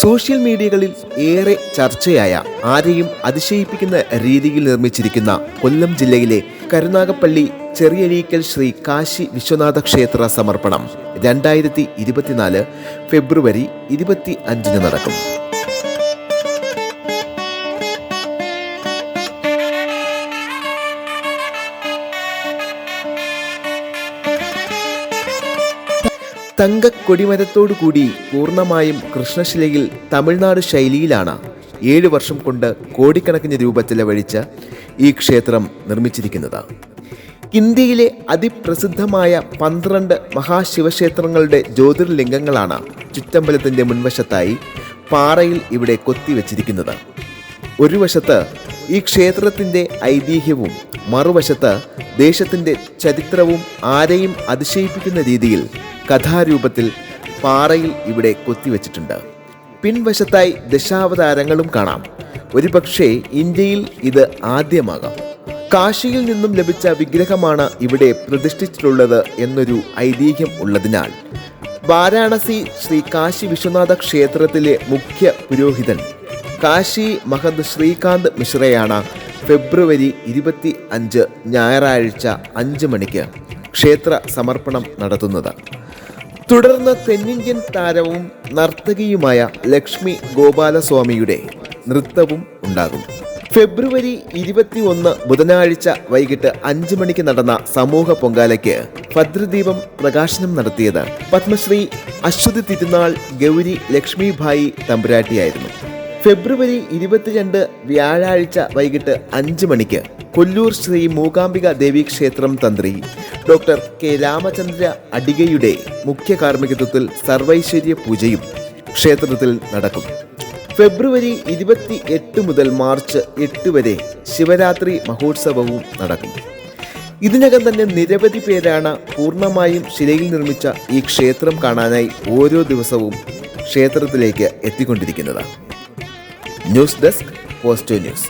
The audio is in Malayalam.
സോഷ്യൽ മീഡിയകളിൽ ഏറെ ചർച്ചയായ ആരെയും അതിശയിപ്പിക്കുന്ന രീതിയിൽ നിർമ്മിച്ചിരിക്കുന്ന കൊല്ലം ജില്ലയിലെ കരുനാഗപ്പള്ളി ചെറിയഴീക്കൽ ശ്രീ കാശി വിശ്വനാഥ ക്ഷേത്ര സമർപ്പണം രണ്ടായിരത്തി ഇരുപത്തിനാല് ഫെബ്രുവരി ഇരുപത്തി അഞ്ചിന് നടക്കും. തങ്ക കൊടിമരത്തോടു കൂടി പൂർണമായും കൃഷ്ണശിലയിൽ തമിഴ്നാട് ശൈലിയിലാണ് ഏഴ് വർഷം കൊണ്ട് കോടിക്കണക്കിന് രൂപ ചെലവഴിച്ച് ഈ ക്ഷേത്രം നിർമ്മിച്ചിരിക്കുന്നത്. ഇന്ത്യയിലെ അതിപ്രസിദ്ധമായ പന്ത്രണ്ട് മഹാശിവക്ഷേത്രങ്ങളുടെ ജ്യോതിർലിംഗങ്ങളാണ് ചുറ്റമ്പലത്തിന്റെ മുൻവശത്തായി പാറയിൽ ഇവിടെ കൊത്തിവെച്ചിരിക്കുന്നത്. ഒരു വശത്ത് ഈ ക്ഷേത്രത്തിന്റെ ഐതിഹ്യവും മറുവശത്ത് ദേശത്തിന്റെ ചരിത്രവും ആരെയും അതിശയിപ്പിക്കുന്ന രീതിയിൽ കഥാരൂപത്തിൽ പാറയിൽ ഇവിടെ കൊത്തിവെച്ചിട്ടുണ്ട്. പിൻവശത്തായി ദശാവതാരങ്ങളും കാണാം. ഒരുപക്ഷേ ഇന്ത്യയിൽ ഇത് ആദ്യമാകാം. കാശിയിൽ നിന്നും ലഭിച്ച വിഗ്രഹമാണ് ഇവിടെ പ്രതിഷ്ഠിച്ചിട്ടുള്ളത് എന്നൊരു ഐതിഹ്യം ഉള്ളതിനാൽ. വാരാണസി ശ്രീ കാശി വിശ്വനാഥ ക്ഷേത്രത്തിലെ മുഖ്യ പുരോഹിതൻ കാശി മഹന്ത് ശ്രീകാന്ത് മിശ്രയാണ് ഫെബ്രുവരി ഇരുപത്തി അഞ്ച് ഞായറാഴ്ച അഞ്ച് മണിക്ക് ക്ഷേത്ര സമർപ്പണം നടത്തുന്നത്. തുടർന്ന് തെന്നിന്ത്യൻ താരവും നർത്തകിയുമായ ലക്ഷ്മി ഗോപാലസ്വാമിയുടെ നൃത്തവും ഉണ്ടാകും. ഫെബ്രുവരി ഇരുപത്തി ഒന്ന് ബുധനാഴ്ച വൈകിട്ട് അഞ്ച് മണിക്ക് നടന്ന സമൂഹ പൊങ്കാലയ്ക്ക് ഭദ്രദീപം പ്രകാശനം നടത്തിയത് പത്മശ്രീ അശ്വതി തിരുനാൾ ഗൗരി ലക്ഷ്മിഭായി തമ്പുരാട്ടിയായിരുന്നു. ഫെബ്രുവരി ഇരുപത്തിരണ്ട് വ്യാഴാഴ്ച വൈകിട്ട് അഞ്ച് മണിക്ക് കൊല്ലൂർ ശ്രീ മൂകാംബിക ദേവി ക്ഷേത്രം തന്ത്രി ഡോക്ടർ കെ രാമചന്ദ്ര അടികയുടെ മുഖ്യ കാർമ്മികത്വത്തിൽ സർവൈശ്വര്യ പൂജയും ക്ഷേത്രത്തിൽ നടക്കും. ഫെബ്രുവരി ഇരുപത്തി എട്ട് മുതൽ മാർച്ച് എട്ട് വരെ ശിവരാത്രി മഹോത്സവവും നടക്കും. ഇതിനകം തന്നെ നിരവധി പേരാണ് പൂർണമായും ശിലയിൽ നിർമ്മിച്ച ഈ ക്ഷേത്രം കാണാനായി ഓരോ ദിവസവും ക്ഷേത്രത്തിലേക്ക് എത്തിക്കൊണ്ടിരിക്കുന്നത്. News desk post news.